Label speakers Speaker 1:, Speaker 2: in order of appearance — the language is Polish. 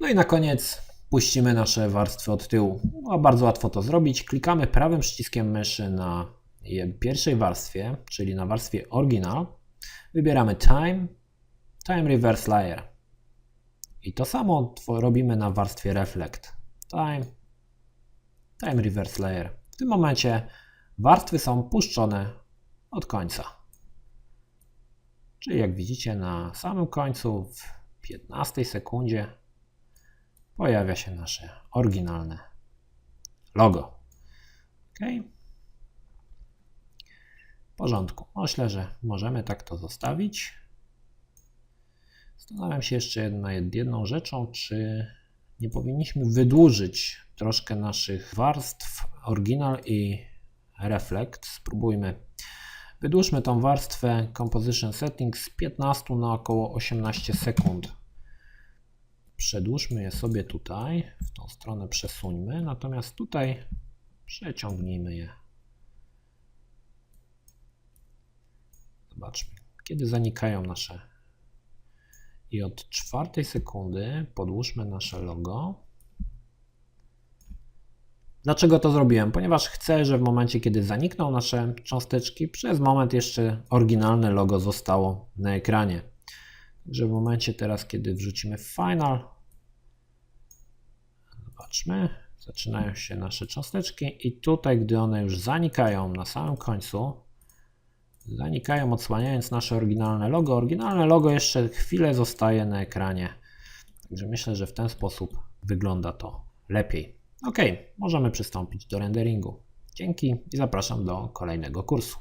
Speaker 1: No i na koniec puścimy nasze warstwy od tyłu. No, bardzo łatwo to zrobić. Klikamy prawym przyciskiem myszy na pierwszej warstwie, czyli na warstwie Original. Wybieramy Time, Time Reverse Layer. I to samo robimy na warstwie Reflect. Time, Time Reverse Layer. W tym momencie warstwy są puszczone od końca. Czyli jak widzicie na samym końcu w 15 sekundzie pojawia się nasze oryginalne logo. OK. W porządku. Myślę, że możemy tak to zostawić. Zastanawiam się jeszcze nad jedną rzeczą, czy nie powinniśmy wydłużyć troszkę naszych warstw Original i Reflect. Spróbujmy. Wydłużmy tą warstwę Composition Settings z 15 na około 18 sekund. Przedłużmy je sobie tutaj, w tą stronę przesuńmy, natomiast tutaj przeciągnijmy je. Zobaczmy, kiedy zanikają nasze. I od czwartej sekundy podłóżmy nasze logo. Dlaczego to zrobiłem? Ponieważ chcę, że w momencie, kiedy zanikną nasze cząsteczki, przez moment jeszcze oryginalne logo zostało na ekranie. Także w momencie teraz, kiedy wrzucimy Final, zobaczmy, zaczynają się nasze cząsteczki i tutaj, gdy one już zanikają na samym końcu, zanikają odsłaniając nasze oryginalne logo. Oryginalne logo jeszcze chwilę zostaje na ekranie. Także myślę, że w ten sposób wygląda to lepiej. Ok, możemy przystąpić do renderingu. Dzięki i zapraszam do kolejnego kursu.